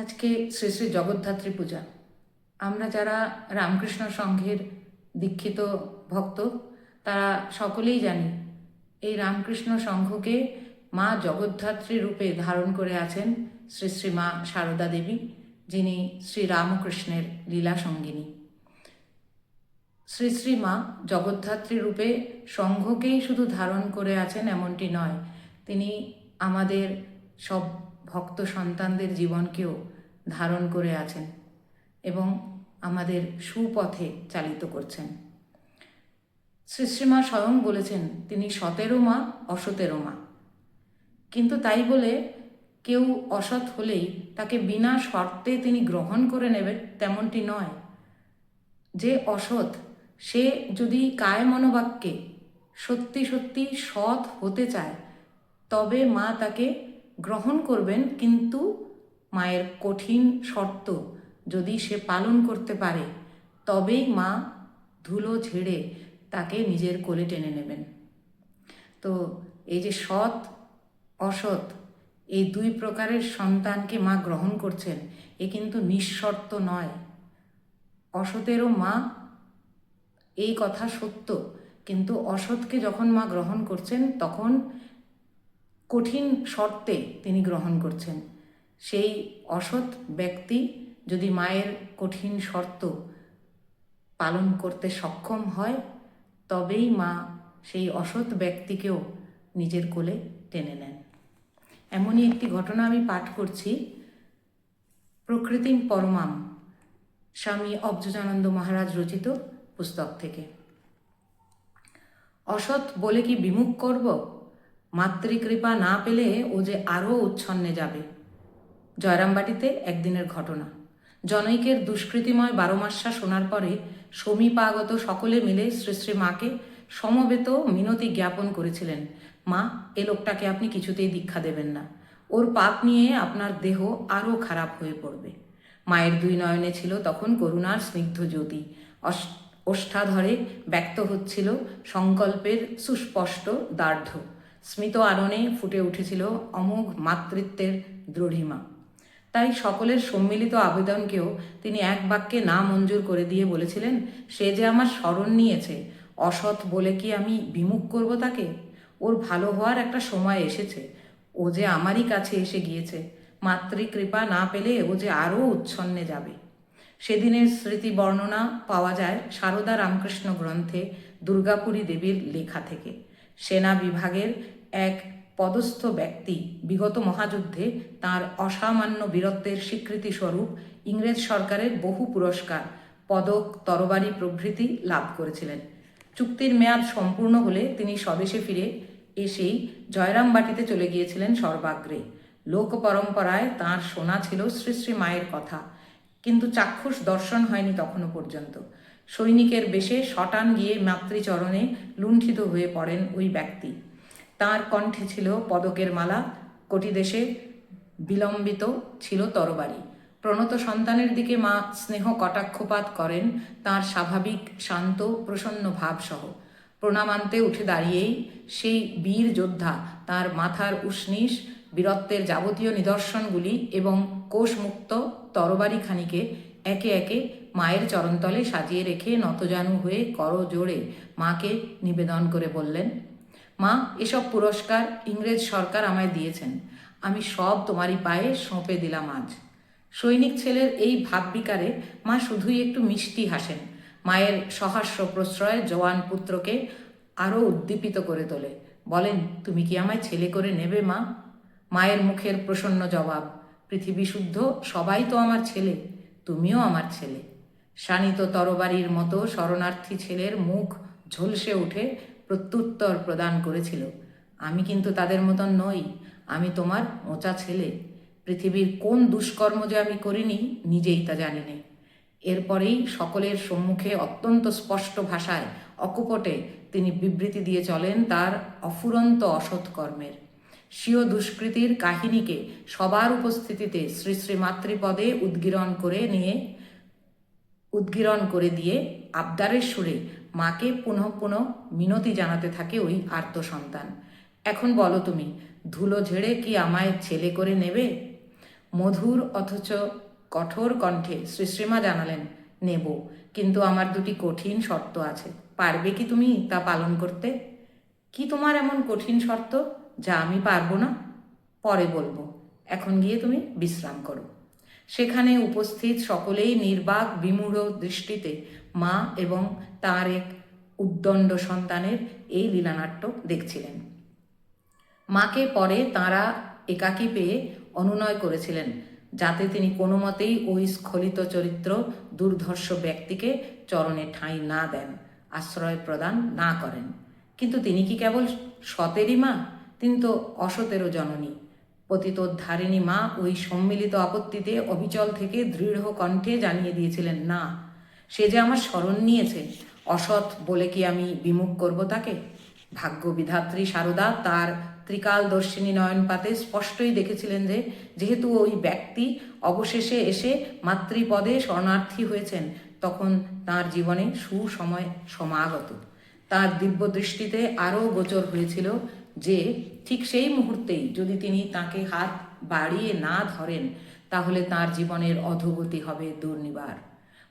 আজকে শ্রী শ্রী জগদ্ধাত্রী পূজা। আমরা যারা রামকৃষ্ণ সংঘের দীক্ষিত ভক্ত, তারা সকলেই জানি, এই রামকৃষ্ণ সংঘকে মা জগদ্ধাত্রী রূপে ধারণ করে আছেন শ্রী শ্রী মা সারদা দেবী, যিনি শ্রী রামকৃষ্ণের লীলা সঙ্গিনী। শ্রী শ্রী মা জগদ্ধাত্রী রূপে সংঘকেই শুধু ধারণ করে আছেন এমনটি নয়, তিনি আমাদের সব ভক্ত সন্তানদের জীবনকেও ধারণ করে আছেন এবং আমাদের সুপথে চালিত করছেন। শ্রীমা স্বয়ং বলেছেন, তিনি সতেরো মা, অসতেরো মা। কিন্তু তাই বলে কেউ অসৎ হলেই তাকে বিনা শর্তে তিনি গ্রহণ করে নেবেন তেমনটি নয়। যে অসৎ, সে যদি কায় মনোবাক্যে সত্যি সত্যি সৎ হতে চায়, তবে মা তাকে গ্রহণ করবেন কিন্তু মায়ের কঠিন শর্ত, যদি সে পালন করতে পারে, তবেই মা ধুলো ঝেড়ে তাকে নিজের কোলে টেনে নেবেন। তো এই যে সৎ, অসৎ, এই দুই প্রকারের সন্তানকে মা গ্রহণ করছেন, এ কিন্তু নিঃশর্ত নয়। অসতেরও মা এই কথা সত্য, কিন্তু অসৎকে যখন মা গ্রহণ করছেন, তখন কঠিন শর্তে তিনি গ্রহণ করছেন। সেই অসৎ ব্যক্তি যদি মায়ের কঠিন শর্ত পালন করতে সক্ষম হয়, তবেই মা সেই অসৎ ব্যক্তিকেও নিজের কোলে টেনে নেন। এমনই একটি ঘটনা আমি পাঠ করছি। প্রকৃতিম পরমাম, স্বামী অবজুজানন্দ মহারাজ রচিত পুস্তক থেকে। অসৎ বলে কি বিমুখ করব? মাতৃকৃপা না পেলে ও যে আরও উচ্ছন্নে যাবে। জয়রামবাটিতে একদিনের ঘটনা। জনৈকের দুষ্কৃতিময় বারোমাসা শোনার পরে সমীপাগত সকলে মিলে শ্রী শ্রী মাকে সমবেত মিনতি জ্ঞাপন করেছিলেন। মা, এ লোকটাকে আপনি কিছুতেই দীক্ষা দেবেন না। ওর পাপ নিয়ে আপনার দেহ আরও খারাপ হয়ে পড়বে। মায়ের দুই নয়নে ছিল তখন করুণার স্নিগ্ধ জ্যোতি। ওষ্ঠাধরে ব্যক্ত হচ্ছিল সংকল্পের সুস্পষ্ট দার্ঢ্য। স্মিত আননে ফুটে উঠেছিল অমোঘ মাতৃত্বের দ্রঢ়িমা তাই সকলের সম্মিলিত আবেদনকেও তিনি এক বাক্যে না মঞ্জুর করে দিয়ে বলেছিলেন, সে যে আমার স্মরণ নিয়েছে, অসৎ বলে কি আমি বিমুখ করব তাকে? ওর ভালো হওয়ার একটা সময় এসেছে, ও যে আমারই কাছে এসে গিয়েছে। মাতৃকৃপা না পেলে ও যে আরও উচ্ছন্নে যাবে। সেদিনের স্মৃতি বর্ণনা পাওয়া যায় সারদা রামকৃষ্ণ গ্রন্থে দুর্গাপুরী দেবীর লেখা থেকে। সেনা বিভাগের এক পদস্থ ব্যক্তি বিগত মহাযুদ্ধে তার অসামান্য বীরত্বের স্বীকৃতি স্বরূপ ইংরেজ সরকারের বহু পুরস্কার, পদক, তরবারি প্রভৃতি লাভ করেছিলেন। চুক্তির মেয়াদ সম্পূর্ণ হলে তিনি স্বদেশে ফিরে এসেই জয়রামবাটিতে চলে গিয়েছিলেন সর্বাগ্রে। লোক পরম্পরায় তাঁর শোনা ছিল শ্রী শ্রী মায়ের কথা, কিন্তু চাক্ষুষ দর্শন হয়নি তখনও পর্যন্ত। সৈনিকের বেশে শটান গিয়ে মাতৃচরণে লুণ্ঠিত হয়ে পড়েন ওই ব্যক্তি। তার কণ্ঠে ছিল পদকের মালা, কোটি দেশে বিলম্বিত ছিল তরবারি। প্রণত সন্তানের দিকে মা স্নেহ কটাক্ষপাত করেন তার স্বাভাবিক, শান্ত, প্রসন্ন ভাবসহ। প্রণামান্তে উঠে দাঁড়িয়েই সেই বীর যোদ্ধা তার মাথার উষ্ণিস বীরত্বের যাবতীয় নিদর্শনগুলি এবং কোষমুক্ত তরবারিখানিকে একে একে মায়ের চরণতলে সাজিয়ে রেখে নতজানু হয়ে কর জোড়ে মাকে নিবেদন করে বললেন, মা, এসব পুরস্কার ইংরেজ সরকার আমায় দিয়েছেন। আমি সব তোমারই পায়ে সঁপে দিলাম আজ। সৈনিক ছেলের এই ভাববিকারে মা শুধুই একটু মিষ্টি হাসেন। মায়ের সহাস্য প্রশ্রয় জওয়ান পুত্রকে আরও উদ্দীপিত করে তোলে। বলেন, তুমি কি আমায় ছেলে করে নেবে, মা? মায়ের মুখের প্রসন্ন জবাব, পৃথিবী শুদ্ধ, সবাই তো আমার ছেলে, তুমিও আমার ছেলে। শানিত তরবারির মতো শরণার্থী ছেলের মুখ ঝলসে উঠে প্রত্যুত্তর প্রদান করেছিল। আমি কিন্তু তাদের মতন নই, আমি তোমার মোচা ছেলে। পৃথিবীর কোন দুষ্কর্ম যে আমি করিনি, নিজেই তা জানি নে। এরপরেই সকলের সম্মুখে অত্যন্ত স্পষ্ট ভাষায়, অকপটে তিনি বিবৃতি দিয়ে চলেন তার অফুরন্ত অসৎ কর্মের স্বীয় দুষ্কৃতির কাহিনীকে সবার উপস্থিতিতে শ্রী শ্রী মাতৃপদে উদ্গীরণ করে নিয়ে উদ্গীরণ করে দিয়ে আবদারের সুরে মাকে পুনঃ পুনঃ মিনতি জানাতে থাকে ওই আর্ত সন্তান এখন বলো তুমি, ধুলো ঝেড়ে কি আমায় ছেলে করে নেবে? মধুর অথচ কঠোর কণ্ঠে শ্রীশ্রীমা জানালেন, নেব, কিন্তু আমার দুটি কঠিন শর্ত আছে। পারবে কি তুমি তা পালন করতে? কি তোমার এমন কঠিন শর্ত যা আমি পারব না? পরে বলব। এখন গিয়ে তুমি বিশ্রাম করো। সেখানে উপস্থিত সকলেই নির্বাক, বিমূঢ় দৃষ্টিতে মা এবং তার এক উদ্দণ্ড সন্তানের এই লীলানাট্য দেখছিলেন। মাকে পরে তারা একাকী পেয়ে অনুনয় করেছিলেন, যাতে তিনি কোনো মতেই ওই স্খলিত চরিত্র দুর্ধর্ষ ব্যক্তিকে চরণে ঠাঁই না দেন, আশ্রয় প্রদান না করেন। কিন্তু তিনি কি কেবল সতেরই মা? তিনি তো অসতেরও জননী। পতিতোদ্ধারিণী মা ওই সম্মিলিত আপত্তিতে অবিচল থেকে দৃঢ় কণ্ঠে জানিয়ে দিয়েছিলেন, না, সে যে আমার স্মরণ নিয়েছে, অসৎ বলে কি আমি বিমুখ করব তাকে? ভাগ্য বিধাত্রী সারদা তার ত্রিকালদর্শিনী নয়নপাতে স্পষ্টই দেখেছিলেন যে, যেহেতু ওই ব্যক্তি অবশেষে এসে মাতৃপদে শরণার্থী হয়েছেন, তখন তার জীবনে সুসময় সমাগত। তার দিব্য দৃষ্টিতে আরও গোচর হয়েছিল যে ঠিক সেই মুহূর্তেই যদি তিনি তাকে হাত বাড়িয়ে না ধরেন, তাহলে তার জীবনের অধোগতি হবে দুর্নিবার।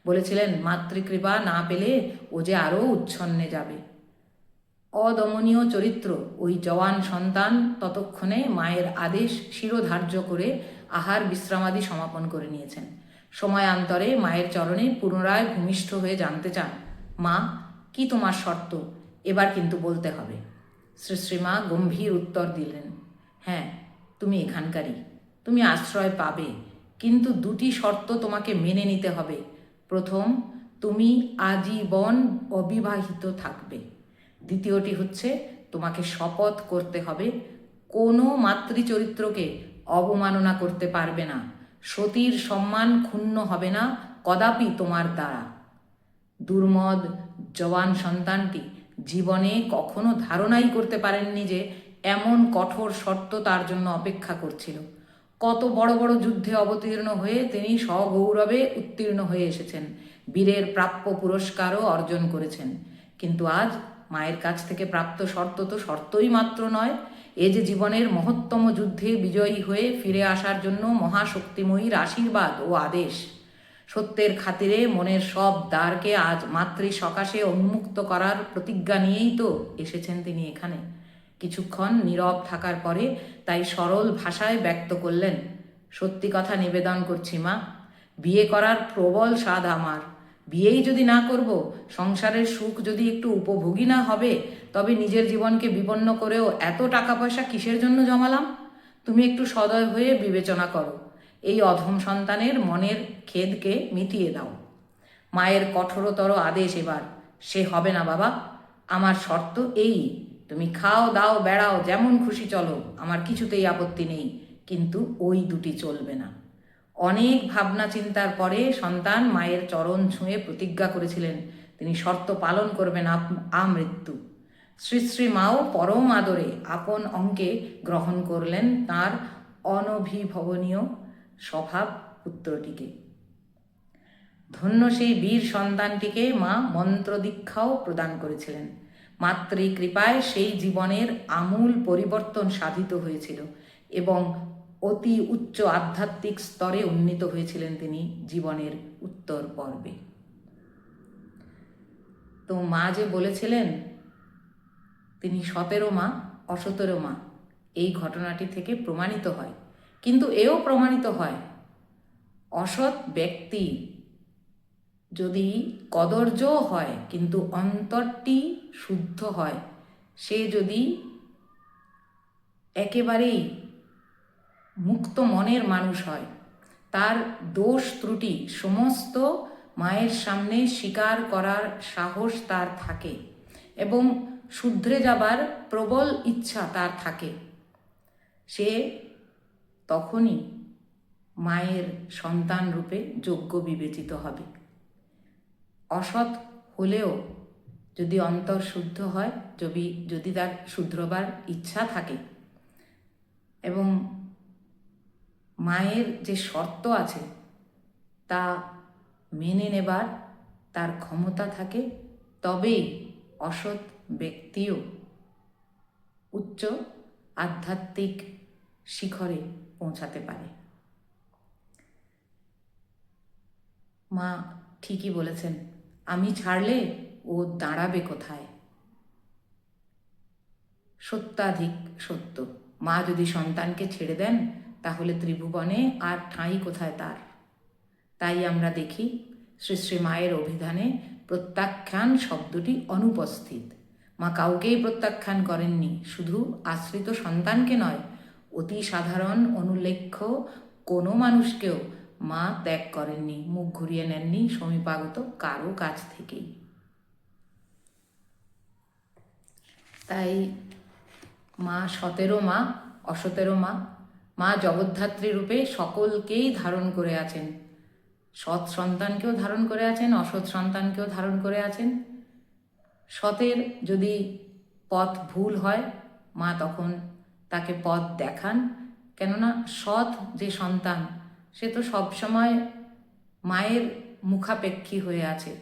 বলেছিলেন, মাতৃকৃপা না পেলে ও যে আরও উচ্ছন্নে যাবে। অদমনীয় চরিত্র, ওই জওয়ান সন্তান ততক্ষণে মায়ের আদেশ শিরোধার্য করে আহার বিশ্রামাদি সমাপন করে নিয়েছেন। সময়ান্তরে মায়ের চরণে পুনরায় ভূমিষ্ঠ হয়ে জানতে চান, মা, কি তোমার শর্ত? এবার কিন্তু বলতে হবে। শ্রী শ্রীমা গম্ভীর উত্তর দিলেন হ্যাঁ তুমি এখানকারই। তুমি আশ্রয় পাবে, কিন্তু দুটি শর্ত তোমাকে মেনে নিতে হবে। প্রথম, তুমি আজীবন অবিবাহিত থাকবে। দ্বিতীয়টি হচ্ছে, তোমাকে শপথ করতে হবে, কোনো মাতৃচরিত্রকে অবমাননা করতে পারবে না। সতীর সম্মান ক্ষুণ্ণ হবে না, কদাপি তোমার দ্বারা। দুর্মদ, জওয়ান সন্তানটি জীবনে কখনো ধারণাই করতে পারেননি যে এমন কঠোর শর্ত তার জন্য অপেক্ষা করছিল। কত বড় বড় যুদ্ধে অবতীর্ণ হয়ে তিনি সগৌরবে উত্তীর্ণ হয়ে এসেছেন। বীরের প্রাপ্য পুরস্কারও অর্জন করেছেন। কিন্তু আজ মায়ের কাছ থেকে প্রাপ্ত শর্ত তো শর্তই মাত্র নয়। এ যে জীবনের মহত্তম যুদ্ধে বিজয়ী হয়ে ফিরে আসার জন্য মহাশক্তিময়ীর আশীর্বাদ ও আদেশ। সত্যের খাতিরে মনের সব দ্বারকে আজ মাতৃ সকাশে উন্মুক্ত করার প্রতিজ্ঞা নিয়েই তো এসেছেন তিনি এখানে। কিছুক্ষণ নীরব থাকার পরে তাই সরল ভাষায় ব্যক্ত করলেন, সত্যি কথা নিবেদন করছি মা, বিয়ে করার প্রবল স্বাদ আমার। বিয়েই যদি না করব, সংসারের সুখ যদি একটু উপভোগী না হবে, তবে নিজের জীবনকে বিপন্ন করেও এত টাকা পয়সা কিসের জন্য জমালাম? তুমি একটু সদয় হয়ে বিবেচনা করো। এই অধম সন্তানের মনের খেদকে মিটিয়ে দাও। মায়ের কঠোরতর আদেশ এবার, সে হবে না বাবা। আমার শর্ত এই, তুমি খাও, দাও, বেড়াও, যেমন খুশি চলো, আমার কিছুতেই আপত্তি নেই, কিন্তু ওই দুটি চলবে না। অনেক ভাবনা চিন্তার পরে সন্তান মায়ের চরণ ছুঁয়ে প্রতিজ্ঞা করেছিলেন, তিনি শর্ত পালন করবেন আমৃত্যু শ্রী শ্রী মাও পরম আদরে আপন অঙ্কে গ্রহণ করলেন তার অনভিভবনীয় স্বভাব পুত্রটিকে। ধন্য সেই বীর সন্তানটিকে মা মন্ত্র দীক্ষাও প্রদান করেছিলেন। মাতৃ কৃপায় সেই জীবনের আমূল পরিবর্তন সাধিত হয়েছিল এবং অতি উচ্চ আধ্যাত্মিক স্তরে উন্নীত হয়েছিলেন তিনি জীবনের উত্তর পর্বে। তো মা যে বলেছিলেন, তিনি সতেরো মা, অসতেরো মা, এই ঘটনাটি থেকে প্রমাণিত হয়। কিন্তু এও প্রমাণিত হয়। অসৎ ব্যক্তি যদি কদর্য হয়, কিন্তু অন্তরটি শুদ্ধ হয়, সে যদি একেবারেই মুক্ত মনের মানুষ হয়, তার দোষ ত্রুটি সমস্ত মায়ের সামনে স্বীকার করার সাহস তার থাকে এবং শুধরে যাবার প্রবল ইচ্ছা তার থাকে। সে তখনই মায়ের সন্তান রূপে যোগ্য বিবেচিত হবে। অসৎ হলেও যদি অন্তর শুদ্ধ হয়, যদি যদি তার শুধরবার ইচ্ছা থাকে এবং মায়ের যে শর্ত আছে, তা মেনে নেবার তার ক্ষমতা থাকে, তবেই অসৎ ব্যক্তিও উচ্চ আধ্যাত্মিক শিখরে পৌঁছাতে পারে। মা ঠিকই বলেছেন, আমি ছাড়লে ও দাঁড়াবে কোথায়? সত্যাধিক সত্য। মা যদি সন্তানকে ছেড়ে দেন, তাহলে ত্রিভুবনে আর ঠাঁই কোথায় তার? তাই আমরা দেখি, শ্রী শ্রী মায়ের অভিধানে প্রত্যাখ্যান শব্দটি অনুপস্থিত। মা কাউকেই প্রত্যাখ্যান করেননি, শুধু আশ্রিত সন্তানকে নয় অতি সাধারণ অনুল্লেখ্য কোনো মানুষকেও মা ত্যাগ করেননি, মুখ ঘুরিয়ে নেননি সমীপাগত কারও কাছ থেকেই। তাই মা সতেরো, মা অসতেরো, মা মা জগদ্ধাত্রী রূপে সকলকেই ধারণ করে আছেন। সৎ সন্তানকেও ধারণ করে আছেন, অসৎ সন্তানকেও ধারণ করে আছেন। সতের যদি পথ ভুল হয়, মা তখন তাকে পথ দেখান। কেননা সৎ যে সন্তান, সে তো সবসময় মায়ের মুখাপেক্ষী হয়ে আছে।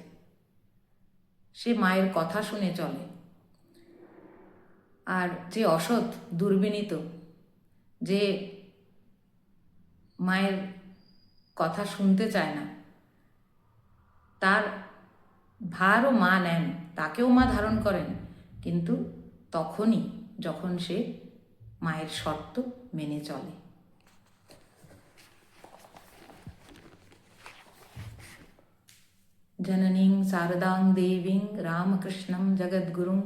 সে মায়ের কথা শুনে চলে। আর যে অসৎ, দুর্বিনীত, যে মায়ের কথা শুনতে চায় না, তার ভারও মা নেন, তাকেও মা ধারণ করেন। কিন্তু তখনই যখন সে মায়ের শর্ত মেনে চলে जननीं शारदां देवीं रामकृष्णं जगद्गुरुं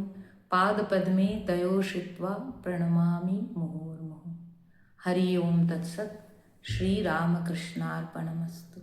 पादपद्मे तयोषित्वा प्रणमामि मुहुर्मुहुः हरि ओं तत्सत् श्रीरामकृष्णार्पणमस्तु